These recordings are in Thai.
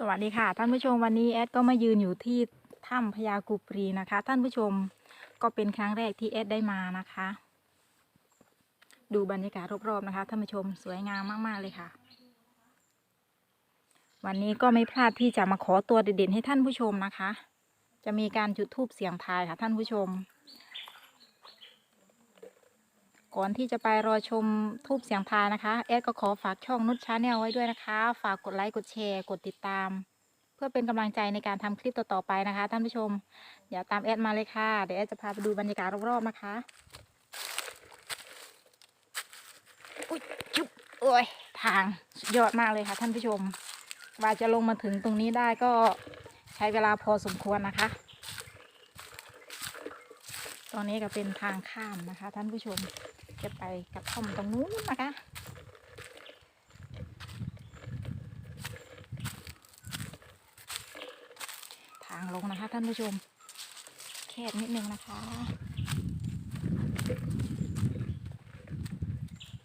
สวัสดีค่ะท่านผู้ชมวันนี้แอดก็มายืนอยู่ที่ถ้ำพญากุปรีนะคะ ท่านผู้ชมก็เป็นครั้งแรกที่แอดได้มานะคะ ดูบรรยากาศรอบๆนะคะท่านผู้ชมสวยงามมากๆเลยค่ะ วันนี้ก็ไม่พลาดที่จะมาขอตัวเด่นๆให้ท่านผู้ชมนะคะ จะมีการจุดธูปเสียงทายค่ะท่านผู้ชม ก่อนที่จะไปรอชมทูบเสียงทานะคะ แอดก็ขอฝากช่องนุชชาแนลไว้ด้วยนะคะ ฝากกดไลค์กดแชร์กดติดตาม เพื่อเป็นกำลังใจในการทำคลิปต่อๆไปนะคะ ท่านผู้ชมอย่าตามแอดมาเลยค่ะ เดี๋ยวแอดจะพาไปดูบรรยากาศรอบๆนะคะอุ้ยจุ๊บโอ้ยทางยอดมากเลยค่ะ ท่านผู้ชมว่าจะลงมาถึงตรงนี้ได้ก็ใช้เวลาพอสมควรนะคะ ตอนนี้ก็เป็นทางข้ามนะคะ ท่านผู้ชม จะไปกระท่อมตรงนู้นนะคะทางลงนะคะท่านผู้ชม แคบนิดนึงนะคะ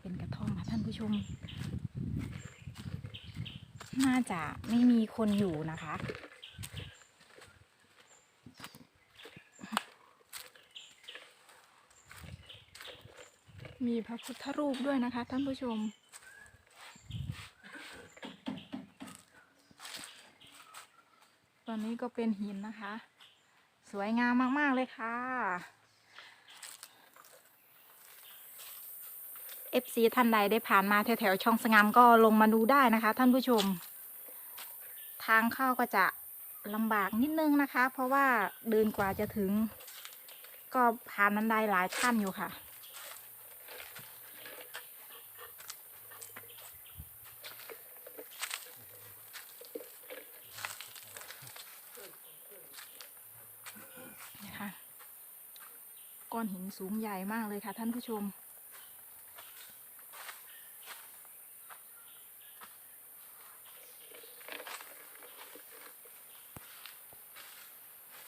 เป็นกระท่อมค่ะท่านผู้ชม น่าจะไม่มีคนอยู่นะคะ มีพระพุทธรูปด้วยนะคะ ท่านผู้ชม ตอนนี้ก็เป็นหินนะคะ สวยงามมากๆเลยค่ะ FC ท่านใดได้ผ่านมาแถวๆช่องสงามก็ลงมาดูได้นะคะ ท่านผู้ชม ทางเข้าก็จะลำบากนิดนึงนะคะ เพราะว่าเดินกว่าจะถึง ก็ผ่านบันไดหลายขั้นอยู่ค่ะนะคะ อนหินสูงใหญ่มากเลยค่ะท่านผู้ชม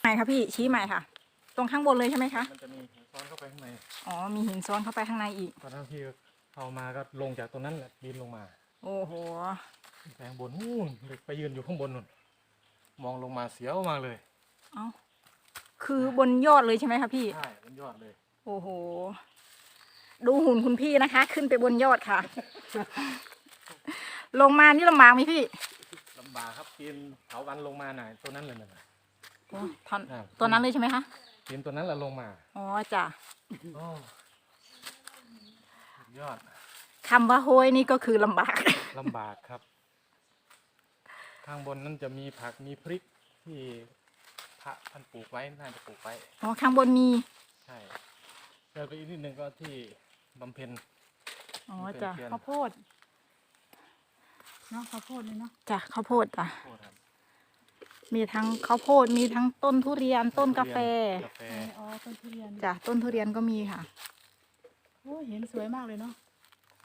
ไหนคะพี่ชี้ใหม่ค่ะ ตรงข้างบนเลยใช่ไหมคะ มันจะมีหินซ้อนเข้าไปข้างในอ๋อ มีหินซ้อนเข้าไปข้างในอีก ตอนนั้นที่เข้ามาก็ลงจากตรงนั้นแหละบินลงมาโอ้โหไปข้างบนนู่นเด็กไปยืนอยู่ข้างบนนู่นมองลงมาเสียวมากเลย เอ้า คือบนยอดเลยใช่ไหมคะพี่ ใช่บนยอดเลย โอ้โห ดูหุ่นคุณพี่นะคะ ขึ้นไปบนยอดค่ะ ลงมานี่ลำบากไหมพี่ลำบากครับปีนเถาวันลงมาหน่อยตัวนั้นเลยนะ โอ้ท่อนอ่าตัวนั้นเลยใช่ไหมคะ ปีนตัวนั้นแหละลงมาอ๋อจ้ะโอ้สุดยอดคำว่าโฮยนี่ก็คือลำบาก ลำบากครับ ข้างบนนั้นจะมีผักมีพริกที่ พระท่านปลูกไว้น่าจะปลูกไว้ อ๋อข้างบนมี ใช่แล้วก็อีกนิดนึงก็ที่บำเพ็ญ อ๋อมีเป็นจ้ะเทียน ข้าวโพดเนาะข้าวโพดเลยเนาะจ้ะข้าวโพดจ้ะโทษครับมีทั้งข้าวโพดมีทั้งต้นทุเรียนต้นกาแฟกาแฟอ๋อต้นทุเรียนจ้ะต้นทุเรียนก็มีค่ะ โอ้ยเห็นสวยมากเลยเนาะ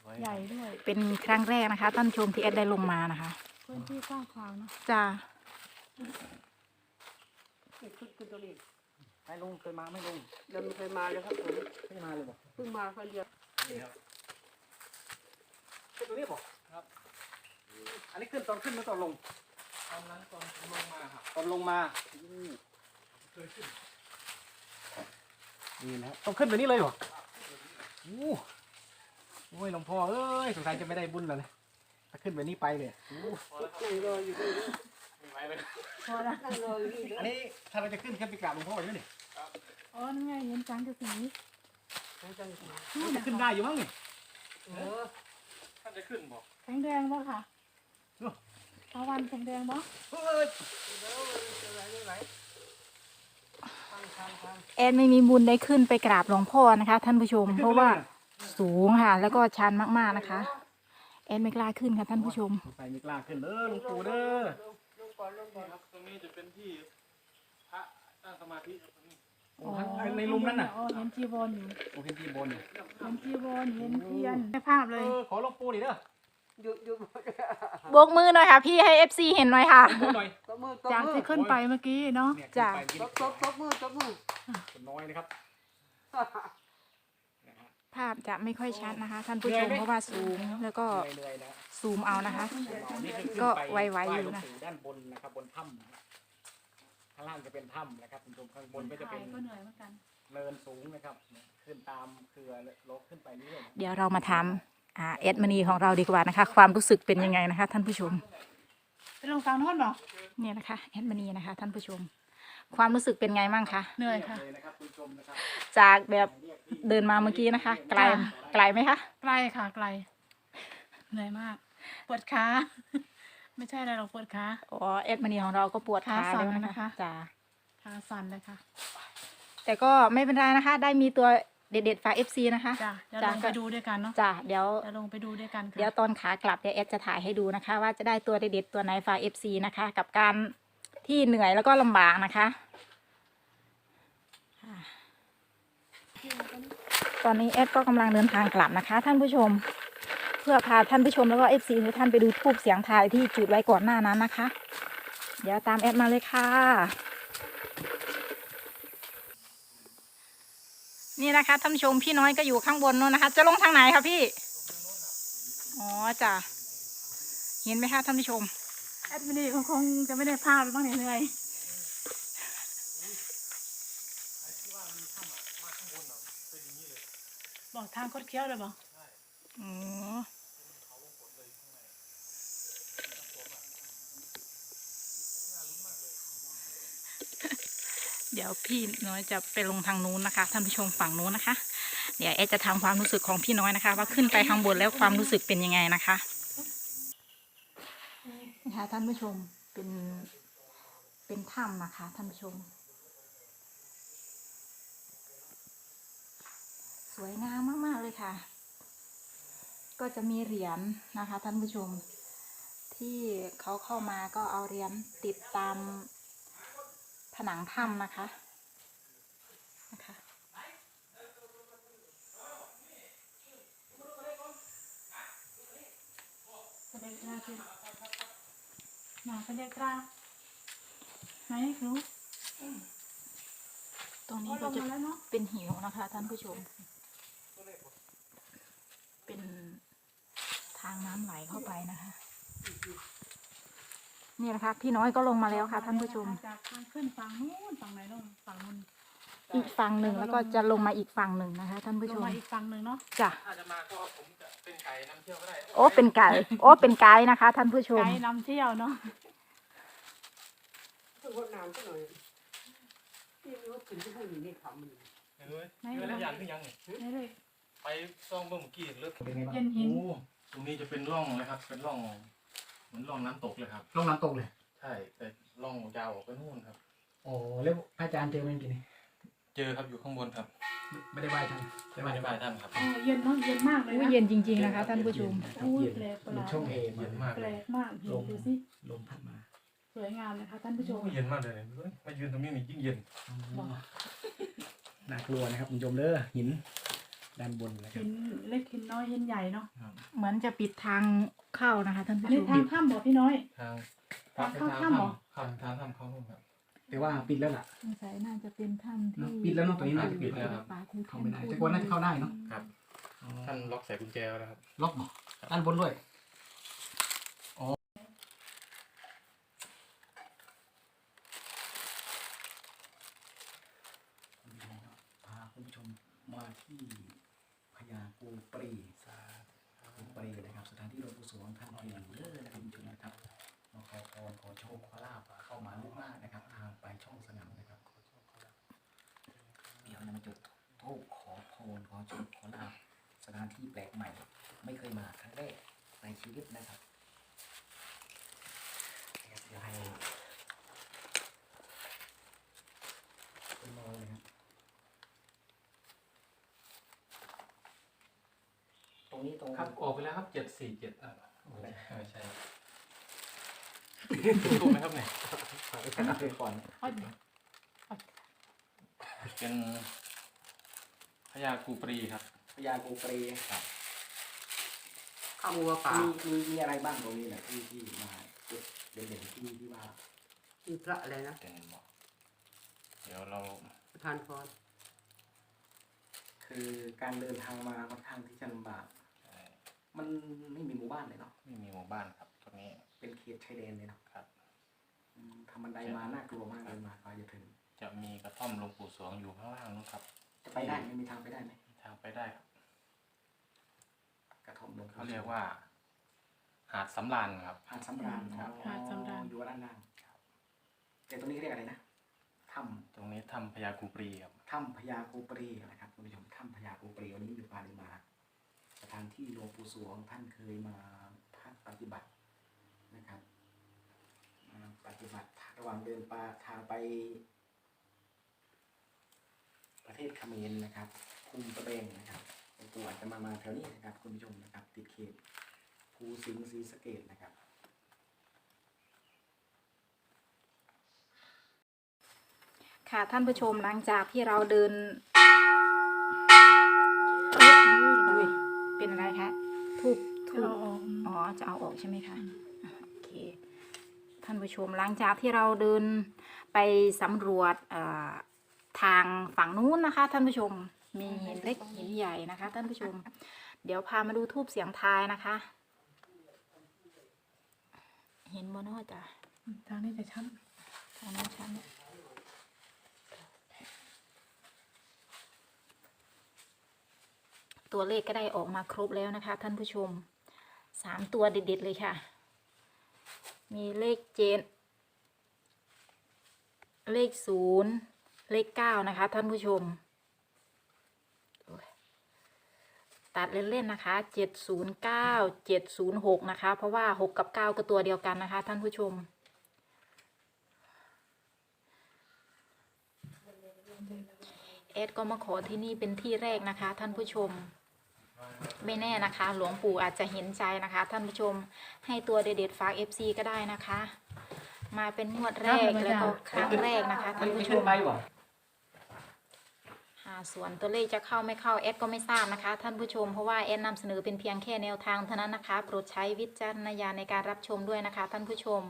ไว้ใหญ่ด้วยเป็นครั้งแรกนะคะท่านผู้ชมที่แอดได้ลงมานะคะ พื้นที่กว้างขวางเนาะจ้ะ ไม่ลงเคยมาไม่ลงเดินเคยมาเลยครับผมไม่มาเลยบอกเพิ่งมาคนเดียวเป็นตัวนี้บอกครับ อันนี้ขึ้นตอนขึ้นหรือตอนลง ตอนนั้นตอนผมลงมาครับตอนลงมานี่นะครับต้องขึ้นไปนี่เลยเหรอโอ้โอ้ยหลวงพ่อเอ้ยสงสัยจะไม่ได้บุญแล้วนะถ้าขึ้นไปนี่ไปเลยโอ้นั่งรออยู่นี่ไม่ไหวเลยพอแล้วนั่งรออยู่นี่อันนี้ถ้าเราจะขึ้นขึ้นไปกราบหลวงพ่ออยู่นี่อ๋อนั่นไงเห็นจังกระสีมันจะขึ้นได้อยู่มั้งนี่เออท่านจะขึ้นบอกแข็งแดงบ่ค่ะตะวันแข็งแดงบ่เฮ้ยแอดไม่มีบุญได้ขึ้นไปกราบหลวงพ่อนะคะ ท่านผู้ชม เพราะว่าสูงค่ะ แล้วก็ชันมากๆนะคะ แอดไม่กล้าขึ้นค่ะท่านผู้ชมสงสัยไม่กล้าขึ้นเด้อหลวงปู่เด้อลง ก่อนลงก่อนครับตรงนี้จะเป็นที่พระตั้งสมาธิครับตรงนี้โอ้ในลุมนั้นน่ะ อ๋อเห็นจีวรอยู่โอ้เห็นที่บนเนี่ยเห็นจีวรเห็นเทียนในภาพเอเลย อขอหลวงปู่ดิเด้อหยุดหยุดโบกมือหน่อยค่ะ พี่ให้ FC เห็นหน่อยค่ะพูดหน่อยตบมือตบจากมือที่ขึ้นไปเมื่อกี้เนาะเนี่ยจ้ะขึ้นตไปบตบตบมือตบมือกินน้อยนะครับภาพจะไม่ค่อยชัดนะคะ ท่านผู้ชมเพราะว่าสูง แล้วก็เหนื่อยๆนะ ซูมเอานะคะ นี่คือก็ขึ้นปไวๆอยู่นะหลวงปู่ด้านบนนะครับบนถ้ำนะครับข้างล่างจะเป็นถ้ำนะครับคุณผู้ชมข้างบนก็จะเป็นก็เหนื่อยเหมือนกันเนินสูงนะครับ ขึ้นตามเครือลกขึ้นไปเรื่อยๆ เดี๋ยวเรามาถามอ่าเอ็ดมณีของเราดีกว่านะคะ ความรู้สึกเป็นยังไงนะคะ ท่านผู้ชม ไปลงฟังโน้นเหรอเนี่ยนะคะเอ็ดมณีนะคะ ท่านผู้ชม ความรู้สึกเป็นไงมั่งคะเหนื่อยค่ะเลยนะครับคุณผู้ชมนะครับจากแบบเดินมาเมื่อกี้นะคะ ไกลไกลไหมคะ ไกลค่ะไกล เหนื่อยมาก ปวดขาไม่ใช่อะไรหรอกปวดขา อ๋อเอ็ดมณีของเราก็ปวดขาขาสั่นแล้วนะนะคะ จ้าขาสั่นเลยค่ะแต่ก็ไม่เป็นไรนะคะ ได้มีตัวเด็ดๆฝากเอฟซีนะคะจ้ะเดี๋ยวจ้ะลงไปดูด้วยกันเนาะจ้าเดี๋ยว เดี๋ยวลงไปดูด้วยกันค่ะ เดี๋ยวตอนขากลับเดี๋ยวเอสจะถ่ายให้ดูนะคะ ว่าจะได้ตัวเด็ดๆตัวไหนฝากเอฟซีนะคะ กับการที่เหนื่อยแล้วก็ลำบากนะคะอ่าตอนนี้เอสก็กำลังเดินทางกลับนะคะ ท่านผู้ชม เพื่อพาท่านผู้ชมแล้วก็เอฟซีทุกท่านไปดูทูบเสียงทายที่จุดไว้ก่อนหน้านั้นนะคะ เดี๋ยวตามเอสมาเลยค่ะ นี่นะคะท่านผู้ชมพี่น้อยก็อยู่ข้างบนนู้นนะคะ จะลงทางไหนคะพี่อ๋อจ้ะเห็นไหมคะท่านผู้ชมแอดมินีคงจะไม่ได้ภาพบ้างเนี่ยเหนื่อยบอกทางคดเคี้ยวเลยบอก อ๋อเดี๋ยวพี่น้อยจะไปลงทางนู้นนะคะท่านผู้ชมฝั่งนู้นนะคะ เดี๋ยวเอจะทำความรู้สึกของพี่น้อยนะคะ ว่าขึ้นไปข้างบนแล้วความรู้สึกเป็นยังไงนะคะนะคะท่านผู้ชมเป็นเป็นถ้ำนะคะท่านผู้ชม สวยงามมาก ๆ เลยค่ะ ก็จะมีเหรียญนะคะท่านผู้ชม ที่เขาเข้ามาก็เอาเหรียญติดตามผนังถ้ำนะคะนะคะเสด็จราที่มาเสด็จราไหนครูตรงนี้ลก็งจะมาแล้วเนาะเป็นหิวนะคะท่านผู้ชม เป็นทางน้ำไหลเข้าไปนะคะ นี่นะคะ พี่น้อยก็ลงมาแล้วค่ะ ท่านผู้ชม จากทางขึ้นฝั่งนู้นฝั่งไหนลงฝั่งนู้นอีกฝั่งหนึ่งแล้วก็จะลงมาอีกฝั่งหนึ่งนะคะ ท่านผู้ลชงมมาอีกฝั่งหนึ่งเนาะจ้ะถ้าจะมาก็ผมจะเป็นไก่นำเที่ยวก็ได้โอ้เป็นไก่โอ้เป็นไกด์นะคะ ท่านผู้ชม ไกด์นำเที่ยวเนาะทุกคนน้ำก็หน่อยที่รู้ถึงที่พูดอยู่นี่ทำมันเห็นไหมเวลาอย่างที่ยังนี่นี่เลย ไปซ่องเบิ่งเมื่อกี้เลือกเป็นไงบ้างเย็นหิน โอ้ ตรงนี้จะเป็นร่องนะครับ เป็นร่องเหมือนร่องน้ำตกเลยครับลงน้ำตกเลยใช่แต่ร่องยาวออกไปนู่นครับโอ้แล้วพระอาจารย์เจอไหมเมื่อกี้นี่เจอครับอยู่ข้างบนครับไม่ได้ไหว้ท่านไม่ได้บายท่านครับ โอ้เย็นเนาะเย็นมากเลยอุ้ยนะเย็นจริงๆนะคะท่านผู้ชมนะครับอุ้ยเย็นแปลกประหเย็ลานดช่องเอเย็นมากแปเลลยกมากเห็นดูสิลมพัดมาสวยงามนะคะท่านผู้ชม โอ้เย็นมากเลยเนี่ยเฮ้ยมายืนตรงนี้นี่ยิ่งเย็นบอกน่ากลัวนะครับคุณผู้ชมเด้อหิน ด้านบนนะครัหิบนเล็กหินน้อยหินใหญ่เนาะเหมือนจะปิดทางเข้านะคะท่านอัผู้นนี้ชมทางข้ามบอกพี่น้อย ทางทางเข้าทางถ้ำเหรอครับทางถ้ำเข้านู่นครับ แต่ว่าปิดแล้วล่ะ สงสัยน่าจะเป็นถ้ำที่เนอะปิดแล้วเนอะตรงนี้น่าจะปิดแล้วครับ ป่าคูเข้าไม่ได้แต่ว่าน่าจะเข้าได้เนาะ ครับ ท่านล็อกใส่กุญแจไว้แล้วครับ ล็อกบ่ด้านบนด้วยพาคุณผู้ชมมาที่พญากูปรีสากูปรีนะครับ สถานที่หลวงปู่สวงท่านอยู่เด้อนะครับคุณผู้ชมนะครับมาขอพรขอโชคขอลาภเข้ามาลุกหน้านะครับ ทางไปช่องสนามนะครับขอโชคขอลาภเดี๋ยวเรามาจุดธูปขอพรขอโชคขอลาภสถานที่แปลกใหม่ ไม่เคยมาครั้งแรกในชีวิตนะครับนะครับเดี๋ยวให้คุณนอนเลยครับตรงนี้ตรงครับออกไปแล้วครับเจ็ดสี่เจ็ดอะไม่ใช่ไม่ใช่ถูกไหมครับเนี่ยเป็นก่อนค่อยเป็น พญากูปรีครับ พญากูปรีครับ ข้ามัวป่ามีมีมีอะไรบ้างตรงนี้เนี่ยที่ที่มาจุดเด่นๆที่ที่ว่ามีพระอะไรนะเป็นหมอเดี๋ยวเราประธานพรคือการเดินทางมาค่อนข้างที่จะลำบากเอ่อมันไม่มีหมู่บ้านเลยเนาะ ไม่มีหมู่บ้านครับตรงนี้ เป็นเขตชายแดนเลยเนาะครับอืมทำบันไดมาน่ากลัวมากเลยมากว่าจะถึง จะมีกระท่อมหลวงปู่สวงอยู่ข้างล่างนู้นครับจะ ไปได้ไม่มีทางไปได้ไหมมีทางไปได้ครับกระท่อมหลวงปู่เขาเรียกว่าหาดสำราญครับหาดสำราญครับอ๋ออยู่ด้านล่างแต่ตรงนี้เรียกอะไรนะถ้ตรงนี้ถ้ำพญาคูปรีครับำถ้ำพญากูปรีนะครับคุณผู้ชมถ้ำพญากูปรีวันนี้อยู่ปาลิมาสถานที่หลวงปู่สวงท่านเคยมาพักปฏิบัตินะครับมาปฏิบัติระหว่างเดินปาทางไปประเทศเขมรนะครับคุมตะเบงนะครับหลวงปู่อาจจะมามาแถวนี้นะครับคุณผู้ชมนะครับ ติดเขตภูสิงห์ศรีสะเกดนะครับค่ะท่านผู้ชมหลังจากที่เราเดินเอ้ยอุ๊ยเป็นอะไรคะทูบทูเราบออกอ๋อจะเอาออกใช่ไหมคะอะโอเคท่านผู้ชมหลังจากที่เราเดินไปสำรวจเอ่อ ทางฝั่งนู้นนะคะ ท่านผู้ชม มีหินเล็กหินใหญ่นะคะ ท่านผู้ชม เดี๋ยวพามาดูทูบเสียงทายนะคะ เห็นบนนอจ้ะทางนี้จะชัดทางนั้นชั้นตัวเลขก็ได้ออกมาครบแล้วนะคะ ท่านผู้ชมสามตัวเด็ดๆเลยค่ะ มีเลขเจนเลขศูนย์ เลขเก้านะคะ ท่านผู้ชม ตัดเล่นๆนะคะเจ็ดศูนย์เก้าเจ็ดศูนย์หกนะคะ เพราะว่าหกกับเก้าก็ตัวเดียวกันนะคะ ท่านผู้ชมเอดก็มาขอที่นี่เป็นที่แรกนะคะ ท่านผู้ชม ไม่แน่นะคะ หลวงปู่อาจจะเห็นใจนะคะ ท่านผู้ชมให้ตัวเด็ดๆฝาก FC ก็ได้นะคะ มาเป็นงวดแรกแล้วก็ครั้งแรกนะคะท่านผู้ชมไปบ่หา ส่วนตัวเลขจะเข้าไม่เข้าเอดก็ไม่ทราบนะคะ ท่านผู้ชมเพราะว่าเอดนำเสนอเป็นเพียงแค่แนวทางเท่านั้นนะคะ โปรดใช้วิจารณญาณในการรับชมด้วยนะคะ ท่านผู้ชม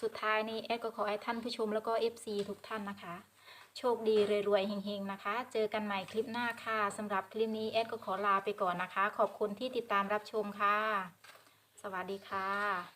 สุดท้ายนี้เอดก็ขอให้ท่านผู้ชมแล้วก็ FC ทุกท่านนะคะ โชคดีรวยๆเฮงๆนะคะ เจอกันใหม่คลิปหน้าค่ะสำหรับคลิปนี้เอดก็ขอลาไปก่อนนะคะ ขอบคุณที่ติดตามรับชมค่ะ สวัสดีค่ะ